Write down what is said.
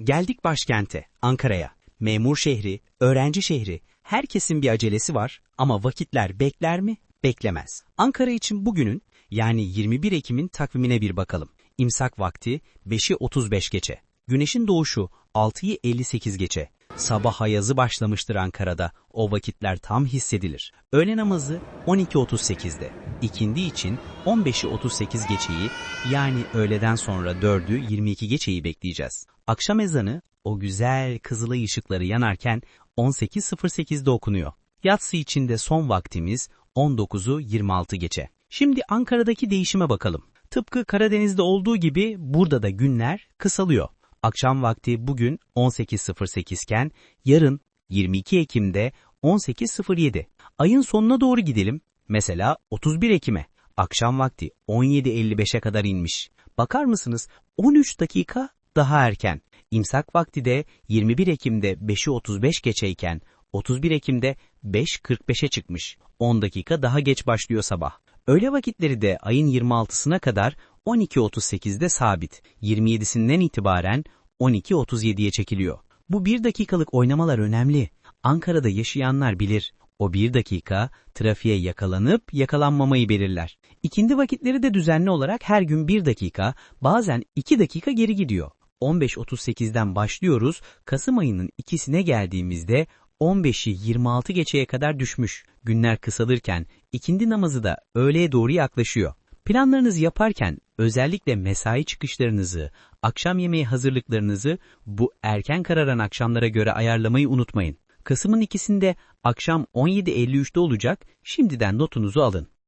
Geldik başkente, Ankara'ya. Memur şehri, öğrenci şehri, herkesin bir acelesi var ama vakitler bekler mi? Beklemez. Ankara için bugünün yani 21 Ekim'in takvimine bir bakalım. İmsak vakti 5'i 35 geçe. Güneşin doğuşu 6'yı 58 geçe. Sabah ayazı başlamıştır Ankara'da. O vakitler tam hissedilir. Öğle namazı 12.38'de. İkindi için 15'i 38 geçeyi yani öğleden sonra 4'ü 22 geçeyi bekleyeceğiz. Akşam ezanı o güzel kızılay ışıkları yanarken 18.08'de okunuyor. Yatsı içinde son vaktimiz 19'u 26 geçe. Şimdi Ankara'daki değişime bakalım. Tıpkı Karadeniz'de olduğu gibi burada da günler kısalıyor. Akşam vakti bugün 18.08 iken yarın 22 Ekim'de 18.07. Ayın sonuna doğru gidelim. Mesela 31 Ekim'e. Akşam vakti 17.55'e kadar inmiş. Bakar mısınız 13 dakika daha erken. İmsak vakti de 21 Ekim'de 5'i 35 geçeyken 31 Ekim'de 5.45'e çıkmış. 10 dakika daha geç başlıyor sabah. Öğle vakitleri de ayın 26'sına kadar 12.38'de sabit. 27'sinden itibaren 12.37'ye çekiliyor. Bu bir dakikalık oynamalar önemli. Ankara'da yaşayanlar bilir. O bir dakika trafiğe yakalanıp yakalanmamayı belirler. İkindi vakitleri de düzenli olarak her gün bir dakika, bazen iki dakika geri gidiyor. 15.38'den başlıyoruz, Kasım ayının ikisine geldiğimizde 15'i 26 geçeye kadar düşmüş. Günler kısalırken ikindi namazı da öğleye doğru yaklaşıyor. Planlarınızı yaparken özellikle mesai çıkışlarınızı, akşam yemeği hazırlıklarınızı bu erken kararan akşamlara göre ayarlamayı unutmayın. Kasım'ın ikisinde akşam 17.53'te olacak, şimdiden notunuzu alın.